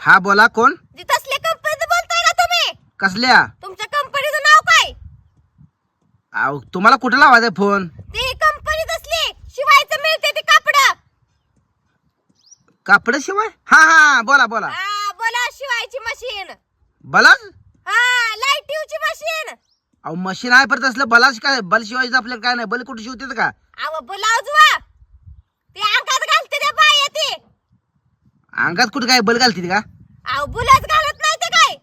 हा बोला कोण? जी तसल्या कंपनीचं बोलताय का तुम्ही. कसल्या? तुमच्या कंपनीचं नाव काय? अहो तुम्हाला कुठं लावायचा फोन? ती कंपनी तसली. शिवायचं मिळते ते कापड. कापड शिवाय? हा हा बोला बोला. हा बोला शिवायची मशीन बलाच हा लाईटिवची मशीन अहो मशीन आहे परत असलं बलाच काय? बल शिवायचं आपल्याला काय नाही. बल कुठे शिवते का? अहो ब्लाऊज वा ती अंगात घालते त्या बाया ती अंगात कुठे काय बल घालते का? अहो बुलाच घालत नाही ते काय?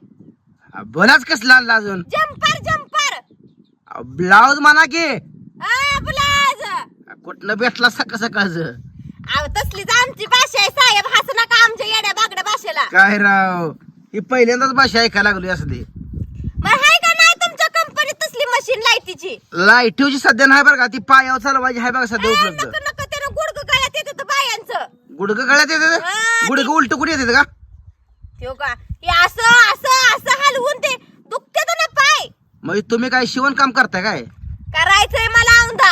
अहो, बलाच कसला आणला अजून? जम्पर जम्पर ब्लाऊज म्हणा की. हा ब्लाऊज. कुठनं भेटला सकाळ सकाळचं अहो तसलीच आमची भाषा आहे साहेब. हसू नका आमच्या येड्या बागड्या भाषेला. काय राव? ही पहिल्यांदाच भाषा ऐकायला लागली असली मग हाय का नाही तुमच्या कंपनीत तसली मशीन लाईटीची? लाईटीवची सध्या नाही बरं का ती पायावर चालवायची आहे बघा सध्या उपलब्ध नको त्यानं गुडग गळ्यात येत होतं बायांचं गुडगं गळ्यात येते हा, गुडगं उलट कुठे येते का? ठेव का? हे असं असं असं हलवून ते दुखते ना पाय. मग तुम्ही काय शिवण काम करताय काय? करायचंय मला औंधा.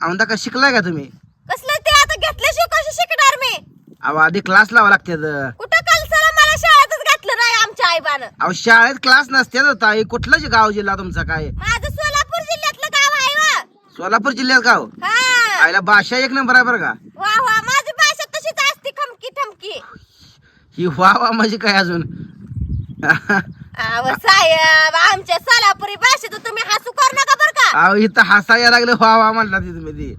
औंदा का शिकलाय का तुम्ही? कसलं ते आता घेतल्याशिवाय कसं शिकणार मी? अहो आधी क्लास लावा लागते कुठं कलसाला मला शाळेतच घातलं नाही आमच्या आईबानं? अहो शाळेत क्लास नसते होता कुठलंच गाव जिल्हा तुमचा काय? माझं सोलापूर जिल्ह्यातलं गाव आहे वा. सोलापूर जिल्ह्यात गाव हा? आईला भाषा एक नंबर आहे बरं का. वा वा माझी भाषा तशीच असते खमकी ठमकी ही वा वा म्हणजे काय अजून? अव साहेब आमच्या सोलापुरी भाषेत तुम्ही हसू करू नका बर का? अहो इथं हसायला लागलं वा वा म्हणला ती तुम्ही ती.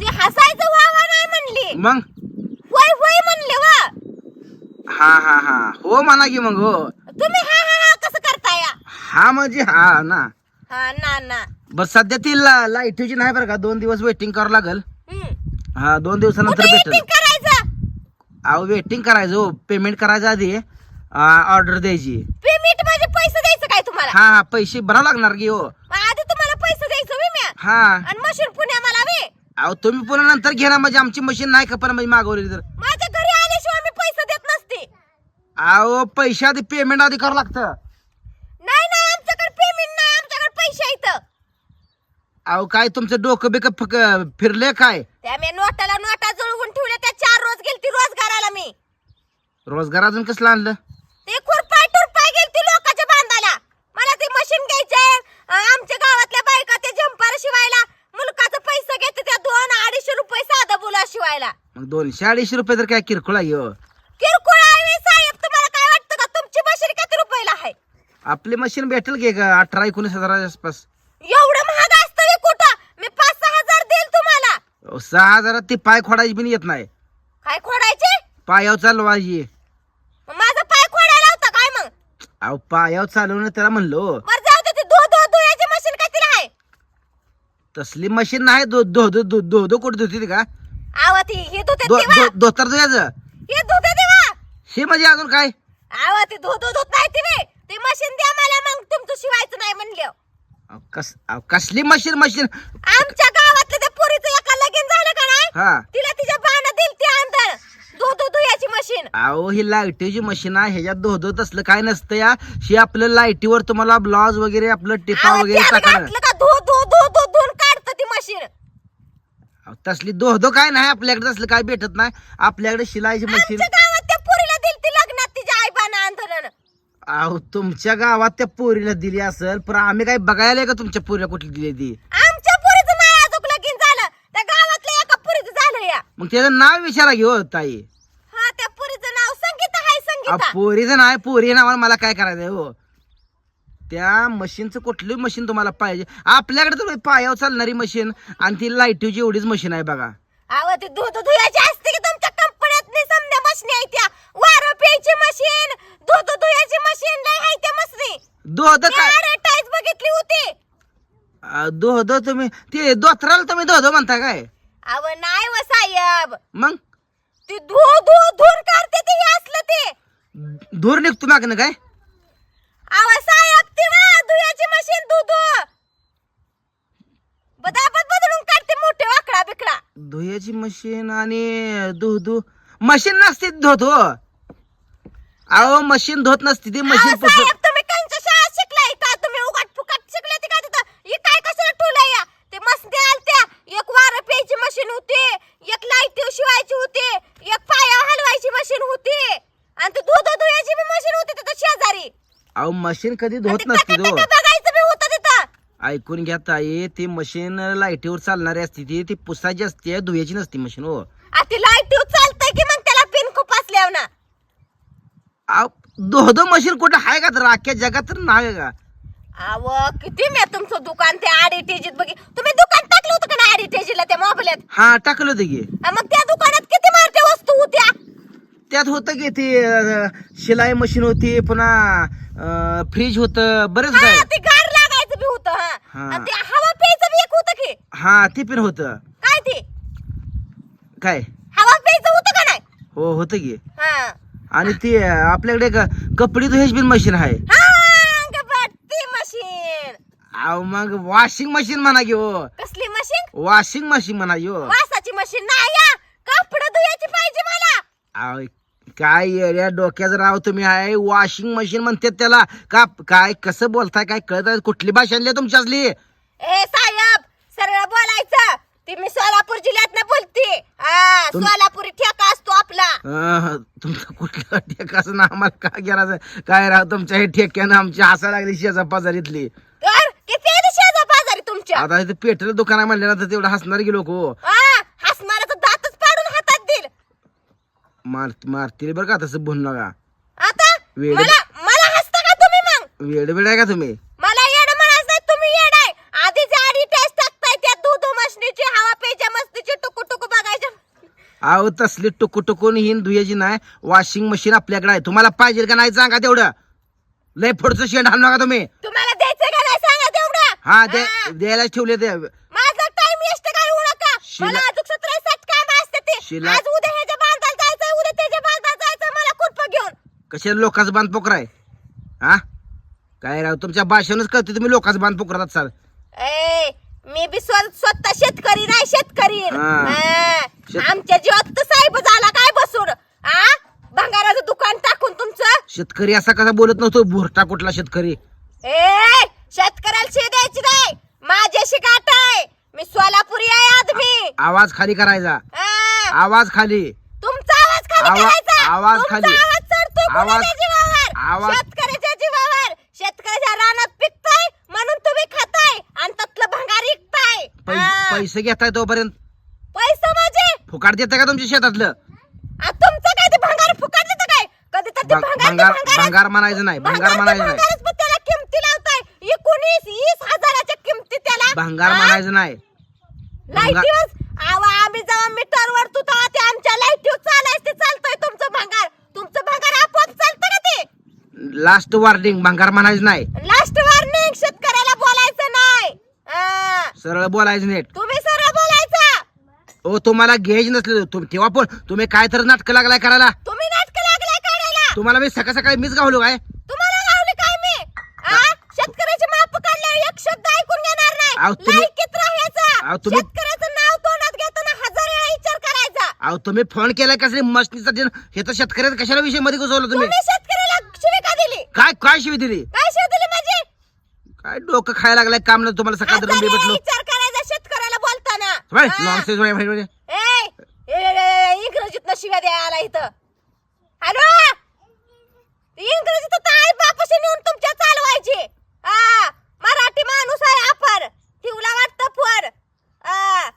ती हसायचं वा वा नाही म्हणली. मग? होय होय म्हणले वा. हा हा हा. हो म्हणा की मग हो. तुम्ही हा हा हा कसं करताय? हा म्हणजे हा ना. हा ना ना. बस सध्या ती ला- लाईटीची नाही बरं का? दोन दिवस वेटिंग करावं लागल. हम्म. हा दोन दिवसानंतर भेटेल. अहो वेटिंग करायचं. हो पेमेंट करायचं आधी ऑर्डर द्यायची. पेमेंट म्हणजे पैसे द्यायचं काय तुम्हाला? हा हा पैसे भरावं लागणार की हो. मग आधी तुम्हाला पैसे द्यायचं मी म्या? हा. आणि मशीन पुण्या मला वे अहो तुम्ही पुन्हा नंतर घेणार म्हणजे आमची मशीन नाही का पण म्हणजे मागवली तर. माझ्या घरी आल्याशिवाय मी पैसे देत नसते. अहो पैसे आधी पेमेंट आधी करावं लागतं नाही नाही आमच्याकडे पेमेंट नाही आमच्याकडे पैसे आहेत अहो काय तुमचं डोकं बिकं फक फिरले काय? त्या मी नोटाला नोटा जुळवून ठेवल्या त्या चार रोज गेलती रोजगाराला मी. रोजगार अजून कसलं आणलं? ते खुरपाय टुरपाय गेलती लोकांच्या बांधाला. मला ती मशीन घ्यायचंय अं, आमच्या गावातल्या बायका ते जंपार शिवायला मुलकाचं पैसे घेते त्या दोन अडीचशे रुपये साधा बोला शिवायला. मग दोनशे अडीचशे रुपये तर काय किरकोळ आहे हो किरकोळ आहे साहेब तुम्हाला काय वाटतं का? तुमची मशीन किती रुपयाला आहे? आपली मशीन भेटेल की का अठरा एकोणीस हजाराच्या आसपास एवढं महाग असतं व्हय कुठं मी पाच सहा हजार देईल तुम्हाला अहो, सहा हजारात ती पाय खोडायची पण येत नाही. काय खोडायचे? पायावर चालवायची मग माझा पाय खोडायला होता काय मग? अहो पायावर चालवणं त्याला म्हणलो. बरं जाऊ दे ती धो धो धुयाची मशीन काय तिला आहे? तसली मशीन नाही दो दो दो दो दो दो कुठे धुती का? आवा ती हे धुते दो तेव्हा. दो धोतर धुयाचं हे धुते तेव्हा. हे म्हणजे अजून काय? आवा ती धो धो धुत नाही ती बे. ती मशीन द्या मला मग तुमचं शिवायचं नाही म्हणलं अहो, कस अहो, कसली मशीन मशीन? आमच्या गावातलं त्या पोरीचं एका लगीन झालं का नाही? हा. तिला तिच्या बाण दिल ती अंतर धो धो धुयाची मशीन. अहो ही लाईटीची मशीन आहे ह्याच्यात धो धो तसलं काय नसतं या. ही आपलं लाईटीवर तुम्हाला ब्लाउज वगैरे आपलं टिपा वगैरे त्यात टाकणार घातलं का? धो धो धो धो धुवून काढतं ती मशीन. अहो, तसली दो दो काय नाही आपल्याकडे तसलं काय भेटत नाही. आपल्याकडे शिलाईची मशीन. आमच्या गावात त्या पोरीला दिल ती लग्नात तिच्या आई बाण अंधरानं अहो तुमच्या गावात त्या पोरीला दिली असेल पण आम्ही काय बघायला का तुमच्या पोरीला कुठली दिली ती? आमच्या पोरीचं नाही अजून लगीन झालं. त्या गावातल्या एका पोरीचं झालं या. मग त्याचं नाव विचारा घेऊ ताई. हा त्या पोरीचं नाव संगीता हाय अहो, संगीता. पोरीचं नाही पोरी नावाला मला काय करायचंय हो? त्या मशीनचं कुठली मशीन तुम्हाला पाहिजे? आपल्याकडे तर पायावर चालणारी मशीन आणि ती लाईटीची एवढीच मशीन आहे बघा. अहो ती दूध धुयाची असते की नाही समजा मशीन आहे त्या. वारं प्यायची मशीन दूध धुयाची मशीन लय आहे त्या मशीन दोहद काय? बघितली होती. अहो, दोहद तुम्ही. ते दोतराला तुम्ही दोहद म्हणता काय? अहो नाही व साहेब. मग? ती धू धू धुन काढते ते हे असलं ते. धूर निघतो मागणं काय? अहो साहेब ती ना धुयाची मशीन दूध बदाबद बदलून काढते मोठे वाकडा बिकडा धुयाची मशीन आणि धु धु मशीन नसते धुत हो. अहो मशीन धुत नसते ती मशीन अहो, साहेब तुम्ही कंच्या शाळेत शिकलाय का? तुम्ही उगाट फुकट शिकले ते का तिथं? ही काय ठेवलंय या? ते मस्त आलत्या. एक वारं प्यायची मशीन होती एक लाइट शिवायची होती एक पाया हलवायची मशीन होती. आणि ते दूध धुयाची बी मशीन होती तिथं शेजारी. अहो मशीन कधी आणि धुत ते नसती बघायचं बी होतं तिथं. ऐकून घ्या ताई ती मशीन लाईटीवर चालणारी असते ती ती पुसायची असते धुयाची नसती मशीन हो. आ ती लाइट चालतंय की मग त्याला असल्यावर ना धोधो मशीन कुठं आहे का? तर अख्ख्या जगात तर नाही का? अव किती मी तुमचं दुकान ते आडीटेजीत बघी. तुम्ही दुकान टाकलं होतं का नाही आडीटेजीला त्या मोबाईलात? हा टाकलं होतं की. मग त्या दुकानात किती मारच्या वस्तू होत्या? त्यात होतं की ते अं, शिलाई मशीन होती पुन्हा फ्रीज होतं बरेच काय. हा ते गार लागायचं बी होतं हा. हा. आणि ते हवा प्यायचं बी एक होतं की. हा ते पण होतं. काय ते? काय हवा प्यायचं होतं का नाही हो होतं की. हा. आणि ते आपल्याकडे एक कपडे धुयाची पण मशीन आहे. हा गप्पा, ती मशीन अहो मग वॉशिंग मशीन म्हणा की हो. कसली मशीन वॉशिंग मशीन म्हणा की हो. वासाची मशीन नाही या. कपडे धुयाची पाहिजे मला. अहो, काय येड्या डोक्याचं राव तुम्ही आहे. वॉशिंग मशीन म्हणतात त्याला. का काय कसं बोलताय काय कळत आहे? कुठली भाषा आणली तुमच्या असली ए साहेब सरळ बोलायचं. ती मी सोलापूर जिल्ह्यात बोलते. हा तुम- सोलापुरी ठेका असतो आपला. अं, तुमचं कुठलं ठेकाचं ना आम्हाला काय करायचं काय राव तुमच्या हे ठेक्यानं आमची हसा लागली शेजा पाजारीतली. तर किती आहे शेजा बाजारी तुमच्या? आता इथे पेट्रोल दुकान म्हणलं ना तर तेवढं हसणार की लोक. हो हा हसमाराचं दातच पाडून हातात दिल मार मारतील बरं का तसं बोलू नका. आता वेड- मला मला हसता का तुम्ही मग? वेड वेड आहे का तुम्ही मला येड म्हणायचं नाही, तुम्ही येड आहे आधी आडी टेस्ट टाकताय त्या दूध मशनीची हवा पेच्या मस्तीची टुकू टुकू बघायच्या अहो तसली टुकू टुकून हिन धुयाची नाही वॉशिंग मशीन आपल्याकडे आहे. तुम्हाला पाहिजे का नाही सांगा तेवढं. लय पुढचं शेंड आणू नका तुम्ही. तुम्हाला द्यायचं का नाही सांगा तेवढं? हा दे द्यायलाच ठेवले ते. माझा टाइम वेस्ट घालवू नका. शिला- मला अजून सतरा साठ काम असते ते. शिला- आज उद्या ह्याच्या बांधायला जायचं उद्या त्याच्या बांधायला जायचं मला कुठं घेऊन. कशा लोकांचं बांध पोकराय? हा? काय राव तुमच्या भाषेनच कळते तुम्ही लोकांचं बांध पोकरात चाल ए मी बी स्व- स्वतः शेतकरी नाही शेतकरी. हा. हा. आमच्या जीवात तर साहेब झाला काय बसून? आ? भंगाराचं दुकान टाकून तुमचं? शेतकरी असा कसा बोलत नव्हतो भुरटा कुठला शेतकरी? ए शेतकऱ्याला शे द्यायची नाही. माझ्याशी गाठ आहे. मी सोलापुरी आहे आदमी. आवाज खाली करायचा. आवाज खाली. तुमचा आवाज खाली आवा- करायचा. आवाज तुमचा खाली. आवाज चढतो आवाज- कुणाच्या जीवावर? आवाज- शेतकऱ्याच्या जीवावर. शेतकऱ्याच्या रानात पिकताय म्हणून तुम्ही खाताय आणि त्यातलं भंगार विकताय. पै-. पैसे घेताय तोपर्यंत. पैसे माझे फुकाट देताय का तुमच्या शेतातलं? आ, तुमचं काय ते भंगार फुकट देतं काय? कधी तर ते भं- भंगार ते भंगार म्हणायचं नाही भंगार भंगार ते म्हणायचं नाही. भंगारच, पण त्याला किमती लावताय. एकोणीस वीस हजाराच्या किमती त्याला. भंगार हा? म्हणायचं नाही. लाईटीवर आवा आम्ही जेव्हा मीटरवर तू तेव्हा ते आमच्या लाईटीवर चालायच ते चालतंय तुमचं भंगार. तुमचं भंगार आपोआप चालतं का ते? लास्ट वॉर्निंग भंगार म्हणायचं नाही. लास्ट वॉर्निंग शेतकऱ्याला बोलायचं नाही. सरळ बोलायचं नीट. बोलायचं ओ तुम्हाला घ्यायच नसले तुम्ही तेव्हा पण तुम्ही काय तर नाटक लागलाय करायला. तुम्ही नाटक लागलाय काढायला तुम्हाला मी सकाळ सकाळी मीच गावलो काय? तुम्हाला लावले काय मी? शेतकऱ्याची माप काढल्यावर एक शब्द ऐकून घेणार अहो, नाही तुम्ही- लायकीत राहायचं. अहो, तुम्ही- शेतकऱ्याचं नाव तोंडात घेताना हजार वेळा विचार करायचा. अहो तुम्ही फोन केलाय कसले मस्तीचा हे तर शेतकऱ्याचा कशाला विषयमध्ये घुसवलं तुम्ही? तुम्ही शेतकऱ्याला शिवी का दिली? काय काय शिवी दिली? काय शिवी दिली म्हणजे? काय डोकं खायला लागलाय काम नाही तुम्हाला सकाळ हजार वेळा भेटलो विचार ए, ए, ए, ए, इंग्रजीत शिव्या द्यायला आला इथं. हॅलो? इंग्रजी तर आई बापाशी नेऊन तुमच्या चालवायची. मराठी माणूस आहे आपण. ठेवला वाटतं फोन. हा,